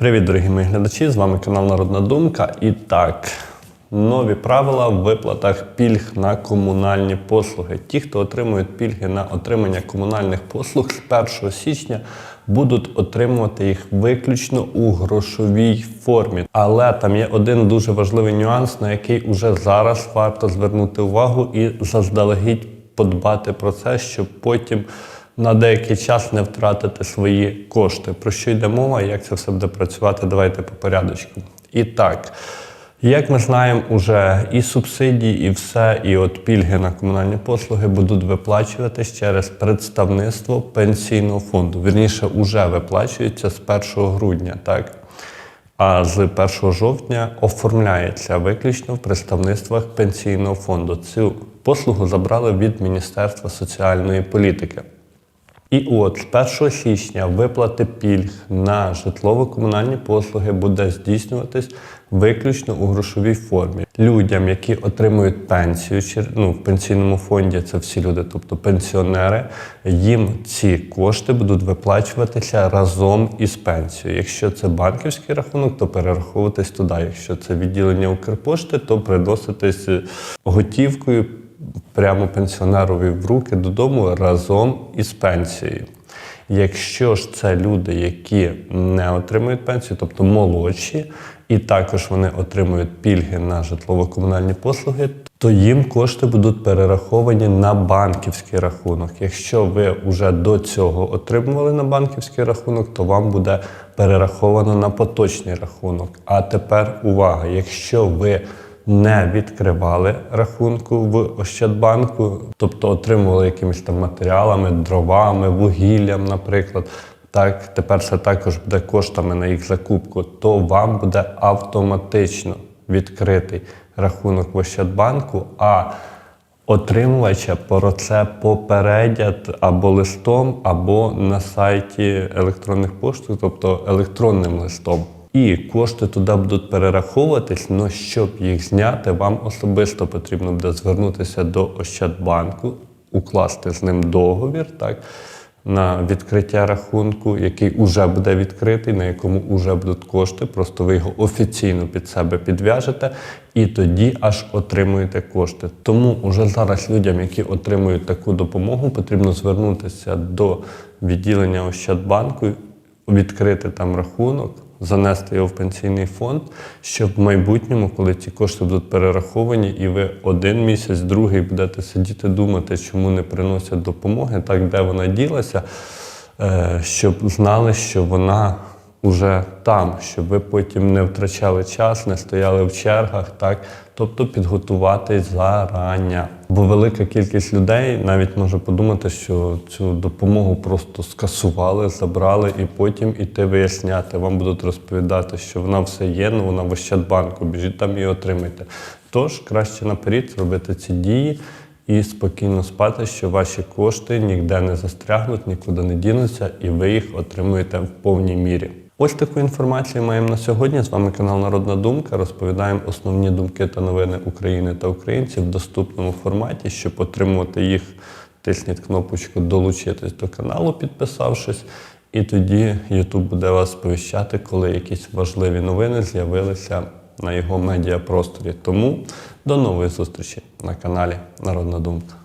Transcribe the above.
Привіт, дорогі мої глядачі! З вами канал Народна Думка. І так, нові правила в виплатах пільг на комунальні послуги. Ті, хто отримують пільги на отримання комунальних послуг з 1 січня, будуть отримувати їх виключно у грошовій формі. Але там є один дуже важливий нюанс, на який уже зараз варто звернути увагу і заздалегідь подбати про це, щоб потім на деякий час не втратити свої кошти. Про що йде мова, як це все буде працювати, давайте по порядочку. І так, як ми знаємо, уже і субсидії, і все, і от пільги на комунальні послуги будуть виплачуватись через представництво пенсійного фонду. Вірніше, уже виплачуються з 1 грудня, так? А з 1 жовтня оформляється виключно в представництвах пенсійного фонду. Цю послугу забрали від Міністерства соціальної політики. І от з 1 січня виплати пільг на житлово-комунальні послуги буде здійснюватись виключно у грошовій формі. Людям, які отримують пенсію, ну, в пенсійному фонді це всі люди, тобто пенсіонери, їм ці кошти будуть виплачуватися разом із пенсією. Якщо це банківський рахунок, то перераховуватись туди. Якщо це відділення Укрпошти, то приноситись готівкою прямо пенсіонерові в руки додому разом із пенсією. Якщо ж це люди, які не отримують пенсію, тобто молодші, і також вони отримують пільги на житлово-комунальні послуги, то їм кошти будуть перераховані на банківський рахунок. Якщо ви вже до цього отримували на банківський рахунок, то вам буде перераховано на поточний рахунок. А тепер увага! Якщо ви не відкривали рахунку в Ощадбанку, тобто отримували якимись там матеріалами, дровами, вугіллям, наприклад. Так, тепер це також буде коштами на їх закупку, то вам буде автоматично відкритий рахунок в Ощадбанку, а отримувача про це попередять або листом, або на сайті електронних поштів, тобто електронним листом. І кошти туди будуть перераховуватись, але щоб їх зняти, вам особисто потрібно буде звернутися до Ощадбанку, укласти з ним договір, так, на відкриття рахунку, який вже буде відкритий, на якому вже будуть кошти. Просто ви його офіційно під себе підв'яжете і тоді аж отримуєте кошти. Тому вже зараз людям, які отримують таку допомогу, потрібно звернутися до відділення Ощадбанку, відкрити там рахунок занести його в пенсійний фонд, щоб в майбутньому, коли ці кошти будуть перераховані, і ви один місяць, другий будете сидіти, думати, чому не приносять допомоги, так де вона ділася, е, щоб знали, що вона уже там, щоб ви потім не втрачали час, не стояли в чергах, так тобто підготуватись зарання. Бо велика кількість людей навіть може подумати, що цю допомогу просто скасували, забрали і потім іти виясняти. Вам будуть розповідати, що вона все є, ну вона в Ощадбанку, біжіть там і отримайте. Тож краще наперед зробити ці дії. І спокійно спати, що ваші кошти ніде не застрягнуть, нікуди не дінуться, і ви їх отримуєте в повній мірі. Ось таку інформацію маємо на сьогодні. З вами канал Народна Думка. Розповідаємо основні думки та новини України та українців в доступному форматі. Щоб отримувати їх, тисніть кнопочку Долучитись до каналу, підписавшись. І тоді YouTube буде вас сповіщати, коли якісь важливі новини з'явилися на його медіапросторі. Тому до нової зустрічі на каналі Народна Думка.